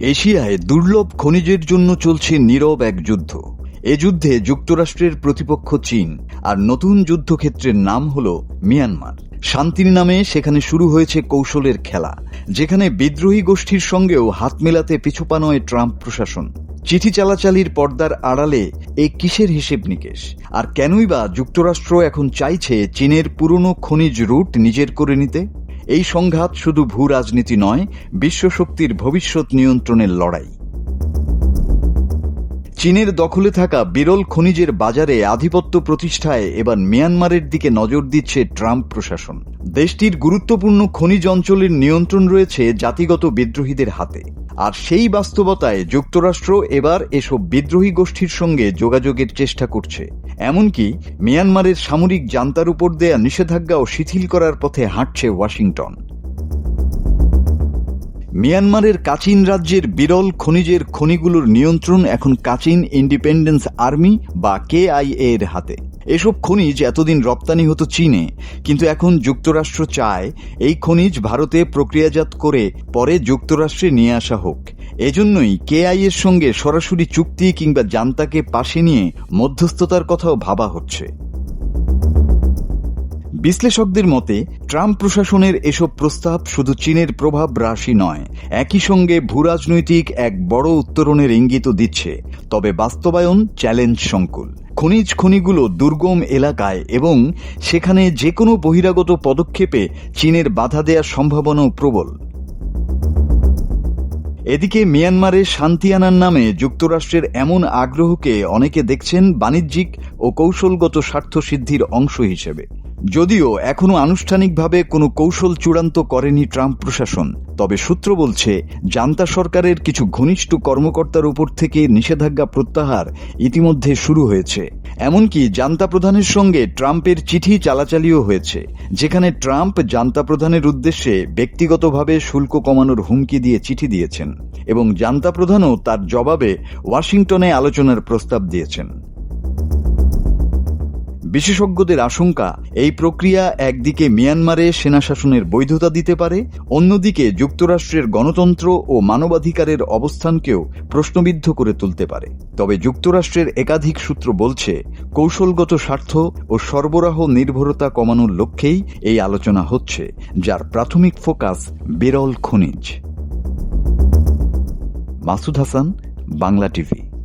এশিয়ায় দুর্লভ খনিজের জন্য চলছে নীরব এক যুদ্ধ। এ যুদ্ধে যুক্তরাষ্ট্রের প্রতিপক্ষ চীন, আর নতুন যুদ্ধক্ষেত্রের নাম হল মিয়ানমার। শান্তির নামে সেখানে শুরু হয়েছে কৌশলের খেলা, যেখানে বিদ্রোহী গোষ্ঠীর সঙ্গেও হাত মেলাতে পিছুপা নয় ট্রাম্প প্রশাসন। চিঠি চালাচালির পর্দার আড়ালে এ কিসের হিসেব নিকেশ? আর কেনই বা যুক্তরাষ্ট্র এখন চাইছে চীনের পুরনো খনিজ রুট নিজের করে নিতে? এই সংঘাত শুধু ভূ রাজনীতি নয় বিশ্বশক্তির ভবিষ্যৎ নিয়ন্ত্রণের লড়াই। চীনের দখলে থাকা বিরল খনিজের বাজারে আধিপত্য প্রতিষ্ঠায় এবার মিয়ানমারের দিকে নজর দিচ্ছে ট্রাম্প প্রশাসন। দেশটির গুরুত্বপূর্ণ খনিজ অঞ্চলের নিয়ন্ত্রণ রয়েছে জাতিগত বিদ্রোহীদের হাতে। আর সেই বাস্তবতায় যুক্তরাষ্ট্র এবার এসব বিদ্রোহী গোষ্ঠীর সঙ্গে যোগাযোগের চেষ্টা করছে। এমনকি মিয়ানমারের সামরিক জান্তার উপর দেয়া নিষেধাজ্ঞাও শিথিল করার পথে হাঁটছে ওয়াশিংটন। মিয়ানমারের কাচিন রাজ্যের বিরল খনিজের খনিগুলোর নিয়ন্ত্রণ এখন কাচিন ইন্ডিপেন্ডেন্স আর্মি বা কেআইএ এর হাতে। এসব খনিজ এতদিন রপ্তানি হতো চীনে, কিন্তু এখন যুক্তরাষ্ট্র চায় এই খনিজ ভারতে প্রক্রিয়াজাত করে পরে যুক্তরাষ্ট্রে নিয়ে আসা হোক। এজন্যই কেআই এর সঙ্গে সরাসরি চুক্তি কিংবা জান্তাকে পাশে নিয়ে মধ্যস্থতার কথাও ভাবা হচ্ছে। বিশ্লেষকদের মতে, ট্রাম্প প্রশাসনের এসব প্রস্তাব শুধু চীনের প্রভাব রাশি নয়, একই সঙ্গে ভূরাজনৈতিক এক বড় উত্তরণের ইঙ্গিতও দিচ্ছে। তবে বাস্তবায়ন চ্যালেঞ্জ সংকুল। খনিজ খনিগুলো দুর্গম এলাকায় এবং সেখানে যে কোনো বহিরাগত পদক্ষেপে চীনের বাধা দেওয়ার সম্ভাবনাও প্রবল। এদিকে মিয়ানমারে শান্তি আনার নামে যুক্তরাষ্ট্রের এমন আগ্রহকে অনেকে দেখছেন বাণিজ্যিক ও কৌশলগত স্বার্থ সিদ্ধির অংশ হিসেবে। যদিও এখনও আনুষ্ঠানিকভাবে কোনো কৌশল চূড়ান্ত করেনি ট্রাম্প প্রশাসন, তবে সূত্র বলছে জান্তা সরকারের কিছু ঘনিষ্ঠ কর্মকর্তার উপর থেকে নিষেধাজ্ঞা প্রত্যাহার ইতিমধ্যে শুরু হয়েছে। এমনকি জান্তা প্রধানের সঙ্গে ট্রাম্পের চিঠি চালাচালিও হয়েছে, যেখানে ট্রাম্প জান্তা প্রধানের উদ্দেশ্যে ব্যক্তিগতভাবে শুল্ক কমানোর হুমকি দিয়ে চিঠি দিয়েছেন এবং জান্তা প্রধানও তার জবাবে ওয়াশিংটনে আলোচনার প্রস্তাব দিয়েছেন। বিশেষজ্ঞদের আশঙ্কা, এই প্রক্রিয়া একদিকে মিয়ানমারে সেনা শাসনের বৈধতা দিতে পারে, অন্যদিকে যুক্তরাষ্ট্রের গণতন্ত্র ও মানবাধিকারের অবস্থানকেও প্রশ্নবিদ্ধ করে তুলতে পারে। তবে যুক্তরাষ্ট্রের একাধিক সূত্র বলছে, কৌশলগত স্বার্থ ও সরবরাহ নির্ভরতা কমানোর লক্ষ্যেই এই আলোচনা হচ্ছে, যার প্রাথমিক ফোকাস বিরল খনিজ। মাসুদ হাসান, বাংলা টিভি।